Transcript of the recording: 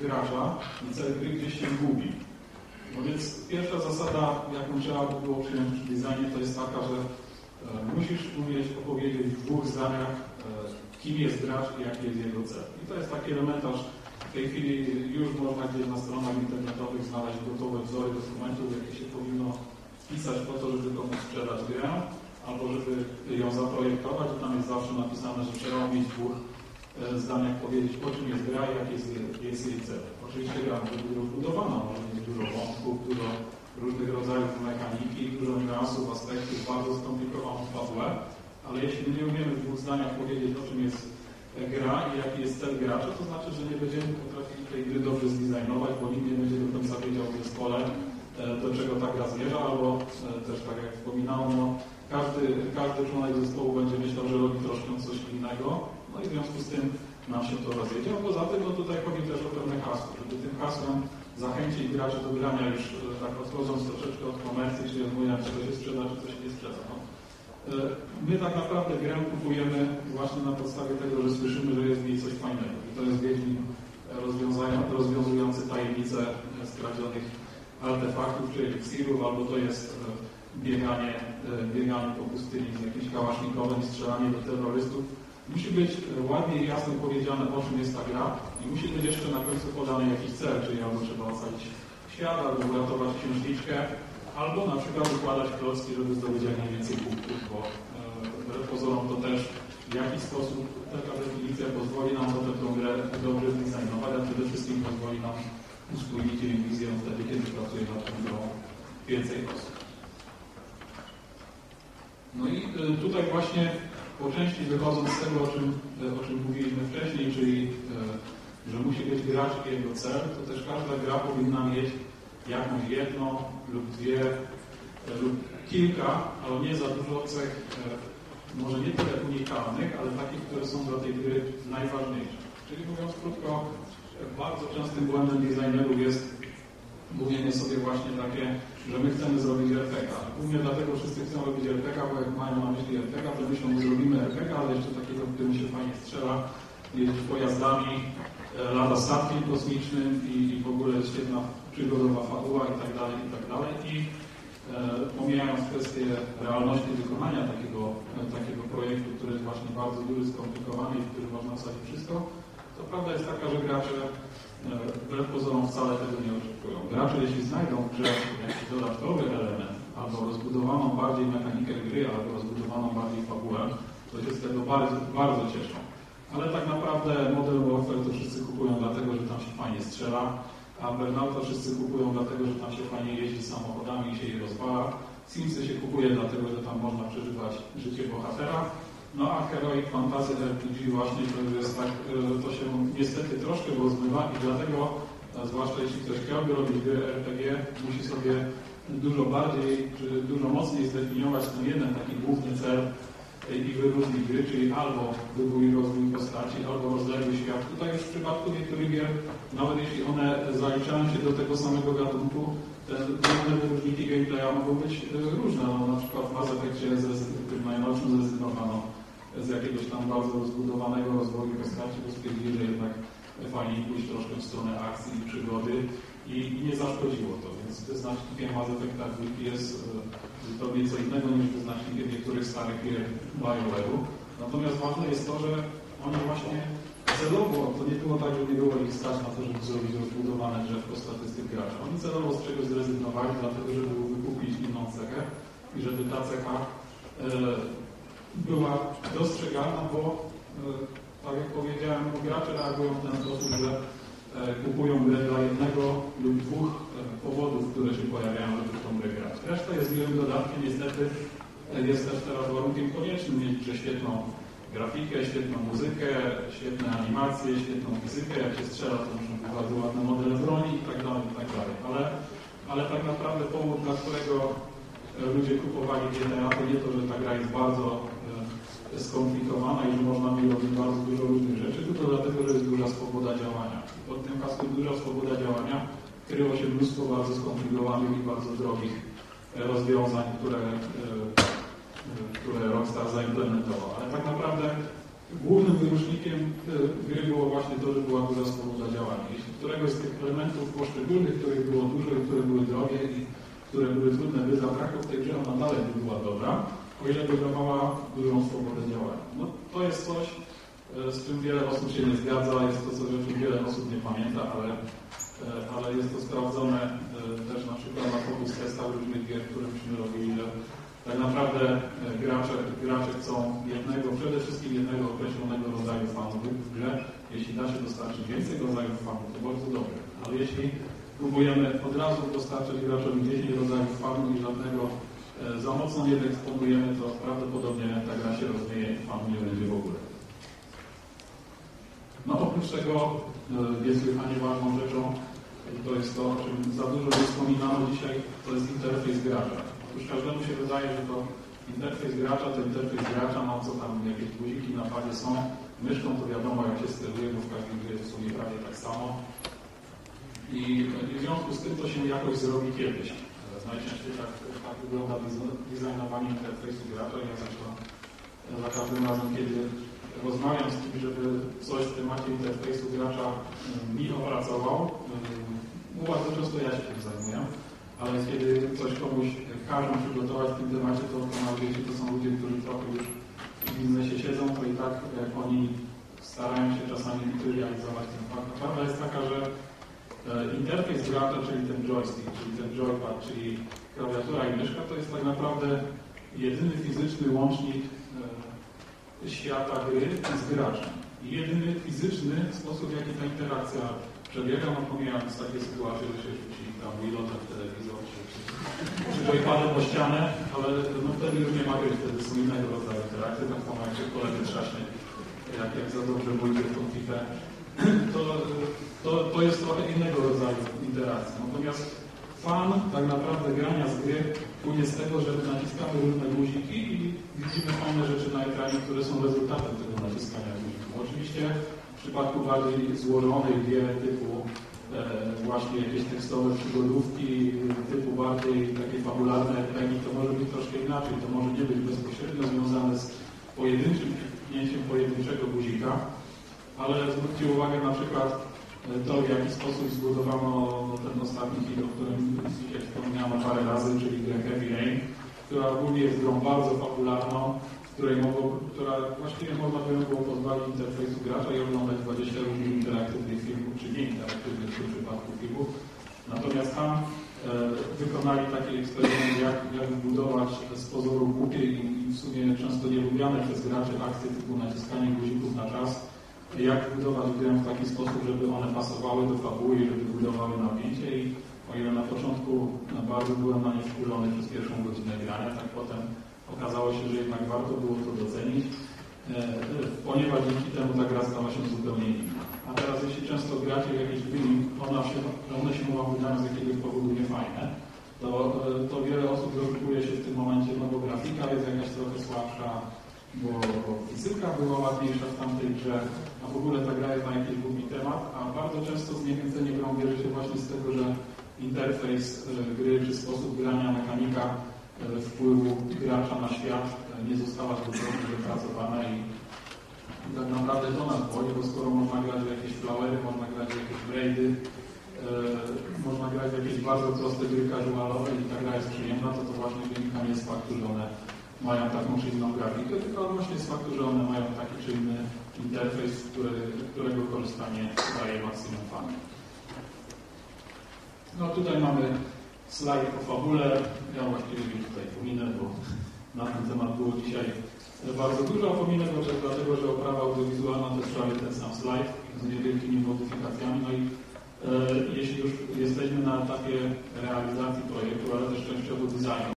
gracza i cel gry gdzieś się gubi. No więc pierwsza zasada, jaką trzeba by było przyjąć przy designie, to jest taka, że e, musisz umieć opowiedzieć w dwóch zdaniach, e, kim jest gracz i jaki jest jego cel. I to jest taki elementarz. W tej chwili już można gdzieś na stronach internetowych znaleźć gotowe wzory dokumentów, jakie się powinno wpisać po to, żeby komuś sprzedać grę, albo żeby ją zaprojektować. Tam jest zawsze napisane, że trzeba umieć w dwóch zdaniach powiedzieć, o czym jest gra i jaki jest, jest jej cel. Oczywiście gra może być rozbudowana, może mieć dużo wątków, dużo różnych rodzajów mechaniki, dużo niuansów, aspektów, bardzo skomplikowaną fabułę, ale jeśli nie umiemy w dwóch zdaniach powiedzieć, o czym jest gra i jaki jest cel gracza, to znaczy, że nie będziemy potrafili tej gry dobrze zdesignować, bo nikt nie będzie do końca wiedział w zespole, e, do czego ta gra zmierza, albo e, też tak jak wspominałem, no, każdy, każdy członek zespołu będzie myślał, że robi troszkę coś innego, no i w związku z tym nam się to rozjedzie. A poza tym, no tutaj chodzi też o pewne hasło, żeby tym hasłem zachęcić graczy do grania już e, tak odchodząc troszeczkę od komercji, czyli od czy to się sprzeda, czy się nie sprzeda. No. E, my tak naprawdę grę kupujemy właśnie na podstawie tego, że słyszymy, że jest w niej coś fajnego. I to jest Wiedźmin rozwiązujący tajemnicę skradzionych artefaktów, czy eliksirów, albo to jest e, bieganie, bieganie po pustyni z jakimś kałasznikowym, strzelanie do terrorystów Musi być ładnie i jasno powiedziane, o czym jest ta gra i musi być jeszcze na końcu podany jakiś cel, czyli albo trzeba ocalić świat, albo uratować księżniczkę, albo na przykład układać klocki, żeby zdobyć jak najwięcej punktów, bo e, pozorom to też w jaki sposób taka definicja pozwoli nam potem tą grę dobrze zdesignować, a przede wszystkim pozwoli nam uspójnić jej wizję wtedy, kiedy pracuje nad tą grą więcej osób. No i e, tutaj właśnie po części wychodząc z tego, o czym, o czym mówiliśmy wcześniej, czyli e, że musi być gracz i jego cel, to też każda gra powinna mieć jakąś jedną lub dwie e, lub kilka, ale nie za dużo cech, e, może nie tyle unikalnych, ale takich, które są dla tej gry najważniejsze. Czyli mówiąc krótko, bardzo częstym błędem designerów jest mówienie sobie właśnie takie, że my chcemy zrobić RPG. Głównie dlatego wszyscy chcą robić RPG, bo jak mają na myśli RPG, to myślą, że zrobimy RPG, ale jeszcze takiego, w którym się fajnie strzela, jeździć pojazdami, e, lata statkiem kosmicznym i, i w ogóle świetna przygodowa fabuła i tak dalej, i tak dalej. I e, pomijając kwestię realności wykonania takiego, e, takiego projektu, który jest właśnie bardzo duży, skomplikowany i w którym można wsadzić wszystko, to prawda jest taka, że gracze wbrew pozorom wcale tego nie oczekują. Gracze, jeśli znajdą w grze jakiś dodatkowy element, albo rozbudowaną bardziej mechanikę gry, albo rozbudowaną bardziej fabułę, to się z tego bardzo, bardzo cieszą. Ale tak naprawdę model Warfare to wszyscy kupują dlatego, że tam się fajnie strzela, a Burnouta wszyscy kupują dlatego, że tam się fajnie jeździ samochodami i się je rozwala. Simsy się kupuje dlatego, że tam można przeżywać życie bohatera, no a Heroic Fantasy RPG właśnie to jest tak, e, niestety troszkę rozmywa i dlatego, zwłaszcza jeśli ktoś chciałby robić gry RPG, musi sobie dużo bardziej, czy dużo mocniej zdefiniować ten jeden taki główny cel i wyróżnić gry, czyli albo wybór i rozwój postaci, albo rozległy świat. Tutaj już w przypadku niektórych gier, nawet jeśli one zaliczają się do tego samego gatunku, te główne wyróżniki gameplaya mogą być e, różne. No, na przykład w Mass Effectie najnowszym zrezygnowano z jakiegoś tam bardzo rozbudowanego rozwoju postaci, bo stwierdzili, że jednak fajnie pójść troszkę w stronę akcji i przygody i, nie zaszkodziło to, więc wyznacznikiem Mass Effecta jest to nieco innego niż wyznacznikiem niektórych starych gier BioWare'u. Natomiast ważne jest to, że one właśnie celowo, to nie było tak, że nie było ich stać na to, żeby zrobić rozbudowane drzewko statystyk graczy. Oni celowo z czegoś zrezygnowali, dlatego żeby wykupić inną cechę i żeby ta cecha e, była dostrzegana, bo e, tak jak powiedziałem, gracze reagują w ten sposób, że e, kupują grę dla jednego lub dwóch e, powodów, które się pojawiają, żeby tą grę grać. Reszta jest miłym dodatkiem, niestety jest też teraz warunkiem koniecznym mieć świetną grafikę, świetną muzykę, świetne animacje, świetną fizykę. Jak się strzela, to muszą być bardzo ładne modele broni i tak dalej, tak dalej. Ale, ale tak naprawdę powód, dla którego ludzie kupowali GTA, to nie to, że ta gra jest bardzo skomplikowana i że można w robić bardzo dużo różnych rzeczy, tylko dlatego, że jest duża swoboda działania. Pod tym hasłem duża swoboda działania kryło się mnóstwo bardzo skomplikowanych i bardzo drogich e, rozwiązań, które, e, e, które Rockstar zaimplementował. Ale tak naprawdę głównym wyróżnikiem gry było właśnie to, że była duża swoboda działania. Jeśli któregoś z tych elementów poszczególnych, których było dużo i które były drogie i które były trudne, by zabrakło w tej grze, ona dalej by była dobra, o ile by dawała dużą swobodę działania. No, to jest coś, e, z czym wiele osób się nie zgadza, jest to coś, o czym wiele osób nie pamięta, ale, e, ale jest to sprawdzone e, też na przykład na fokus testach różnych gier, które myśmy robili, że tak naprawdę gracze, gracze chcą jednego, przede wszystkim jednego określonego rodzaju fanów w grze. Jeśli da się dostarczyć więcej rodzajów fanów, to bardzo dobrze. Ale jeśli próbujemy od razu dostarczyć graczowi 10 rodzajów fanów i żadnego za mocno nie wyeksponujemy, to prawdopodobnie ta gra się rozwieje i fanu nie będzie w ogóle. No oprócz tego e, niesłychanie ważną rzeczą to jest to, o czym za dużo wspominano dzisiaj, to jest interfejs gracza. Otóż każdemu się wydaje, że to interfejs gracza, to interfejs gracza, no co tam, jakieś guziki na padzie są. Myszką to wiadomo, jak się steruje, bo w każdej grze jest w sumie prawie tak samo. I w związku z tym to się jakoś zrobi kiedyś. Najczęściej tak, tak wygląda designowanie interfejsu gracza. Ja zaczynam za każdym razem, kiedy rozmawiam z kim, żeby coś w temacie interfejsu gracza mi opracował, bardzo często ja się tym zajmuję, ale kiedy coś komuś każą przygotować w tym temacie, to, to wiecie, to są ludzie, którzy trochę już w biznesie siedzą, to i tak oni starają się czasami materializować ten fakt. Prawda jest taka, że interfejs gracza, czyli ten joystick, czyli ten joypad, czyli klawiatura i myszka, to jest tak naprawdę jedyny fizyczny łącznik e, świata gry z graczem. I jedyny fizyczny sposób, w jaki ta interakcja przebiega, no pomijając takie sytuacje, że się rzuci tam pilotem w telewizor, czy, czy, czy po ścianę, ale no wtedy już nie ma gry, wtedy są innego rodzaju interakcje, tak samo jak się koledzy trzaśnie, jak, jak za dobrze pójdzie w tą FIFA, to, to, to jest trochę innego rodzaju interakcji. Natomiast fan tak naprawdę grania z gry płynie z tego, że naciskamy różne guziki i widzimy fajne rzeczy na ekranie, które są rezultatem tego naciskania guzików. Oczywiście w przypadku bardziej złożonej gier typu e, właśnie jakieś tekstowe przygodówki, typu bardziej takie fabularne RPG, to może być troszkę inaczej. To może nie być bezpośrednio związane z pojedynczym kliknięciem pojedynczego guzika, ale zwróćcie uwagę na przykład e, to, w jaki sposób zbudowano no, ten ostatni film, o którym dzisiaj wspomniałem parę razy, czyli grę Heavy Rain, która ogólnie jest grą bardzo popularną, której mogło, która właściwie można by było pozwolić interfejsu gracza i oglądać 20 różnych interaktywnych filmów, czy nie interaktywnych w tym przypadku filmów. Natomiast tam e, wykonali taki eksperyment, jak, jak budować z pozoru głupie i, i w sumie często nielubiane przez graczy akcje typu naciskanie guzików na czas, jak budować grę w taki sposób, żeby one pasowały do fabuły i żeby budowały napięcie i o ile na początku bardzo byłem na nie wkurzony przez pierwszą godzinę grania, tak potem Okazało się, że jednak warto było to docenić, e, ponieważ dzięki temu ta gra stała się zupełnie inna. A teraz jeśli często gracie w jakiś gry, ona się, one się mogą wydają z jakiegoś powodu niefajne, to, to wiele osób doszukuje się w tym momencie, no bo grafika jest jakaś trochę słabsza, bo, bo fizyka była ładniejsza w tamtej grze, w ogóle ta gra jest na jakiś głupi temat, a bardzo często zniechęcenie grą bierze się właśnie z tego, że interfejs e, gry czy sposób grania, mechanika wpływu gracza na świat nie została zbytnio wypracowana i tak naprawdę to nas boli, bo skoro można grać w jakieś flowery, można grać w jakieś braidy, e, można grać w jakieś bardzo proste gry casualowe i ta gra jest przyjemna, to to właśnie wynika nie z faktu, że one mają taką czy inną grafikę, tylko właśnie z faktu, że one mają taki czy inny interfejs, który, którego korzystanie daje maksimum fan. No tutaj mamy slajd o fabule. Ja właściwie tutaj pominę, bo na ten temat było dzisiaj bardzo dużo. Pominę go dlatego, że oprawa audiowizualna to jest prawie ten sam slajd z niewielkimi modyfikacjami. No i e, jeśli już jesteśmy na etapie realizacji projektu, ale też częściowo designu,